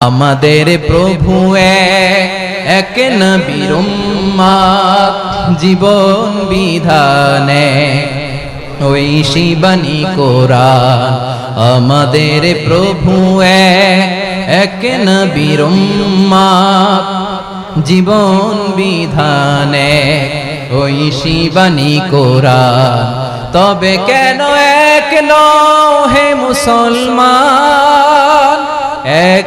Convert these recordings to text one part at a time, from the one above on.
আমাদের প্রভু এক নবীর উম্মাত, জীবন বিধানে। ওই শিবানী আমাদের প্রভু এক নবীর উম্মাত, জীবন বিধানে। ওই শিবানী কোরআন তবে কেন এক হে মুসলমান এক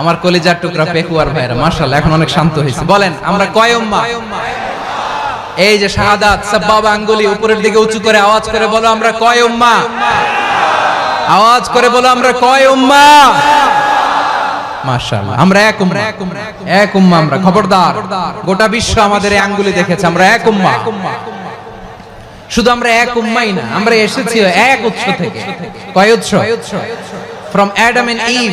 আমার কলিজার টুকরা পেকুয়ার ভাইরা মাশাআল্লাহ, এখন অনেক শান্ত হয়েছে। বলেন, আমরা কয় এই যে শাহাদাত সাব্বাবা আঙ্গুলি উপরের দিকে উঁচু করে আওয়াজ করে বলো, আমরা কয় উম্মা? আওয়াজ করে বলো, আমরা কয় উম্মা? আমরা এক এক উম্মা আমরা গোটা বিশ্ব আমাদের এই আঙ্গুলি দেখেছে, আমরা এক উম্মা। শুধু আমরা এক উম্মাই না, আমরা এসেছি এক উৎস থেকে। কয় উৎস? ফ্রম অ্যাডাম এন্ড ইভ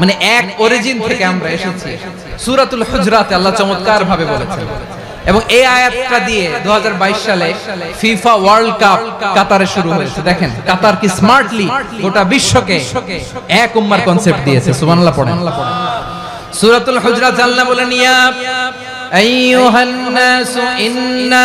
মানে এক অরিজিন থেকে আমরা এসেছি। সূরাতুল হুজরাতে আল্লাহ চমৎকার ভাবে বলেছেন। এবং এই আয়াতটা দিয়ে 2022 সালে ফিফা ওয়ার্ল্ড কাপ কাতারে শুরু হয়েছে। দেখেন, কাতার কি স্মার্টলি গোটা বিশ্বকে এক উম্মার কনসেপ্ট দিয়েছে। সুবহানাল্লাহ পড়েন। সূরাতুল হুজরাত আল্লাহ বলেন, ইয়া আইয়ুহান নাসু ইন্না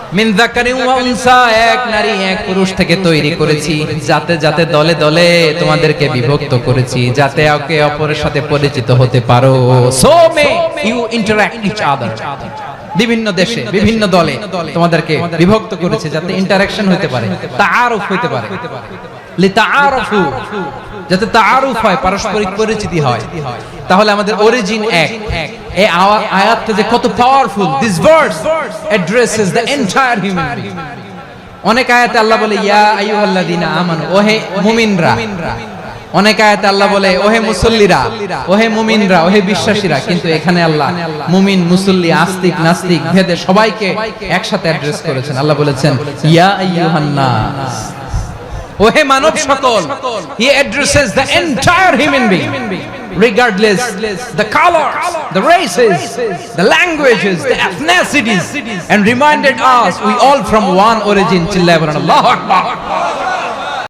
তৈরি করেছি। যাতে যাতে দলে দলে তোমাদেরকে বিভক্ত করেছি, যাতে একে অপরের সাথে পরিচিত হতে পারো। বিভিন্ন দেশে, বিভিন্ন দলে তোমাদেরকে বিভক্ত করেছে, যাতে ইন্টারাকশন হতে পারে তা আরও হতে পারে। যাতে হয়, পারস্পরিক পরিচিতি হয়। তাহলে আমাদের অরিজিন এক। এই আয়াতটা যে কত powerful this verse addresses the entire human অনেক আয়াতে আল্লাহ বলে, ইয়া আইয়ুহাল্লাযিনা আমানু ওহে মুমিনরা অনেক আয়াতে আল্লাহ বলে, ওহে মুসল্লিরা ওহে মুমিনরা ওহে বিশ্বাসীরা কিন্তু এখানে আল্লাহ মুমিন, মুসল্লি, আস্তিক, নাস্তিক, ভেদে সবাইকে একসাথে অ্যাড্রেস করেছেন। আল্লাহ বলেছেন, ইয়া ও ও হে মানব সকল he addresses the entire human being regardless the colors the races the languages the ethnicities and reminded us we all from one origin চিল্লায় বলেন আল্লাহু আকবার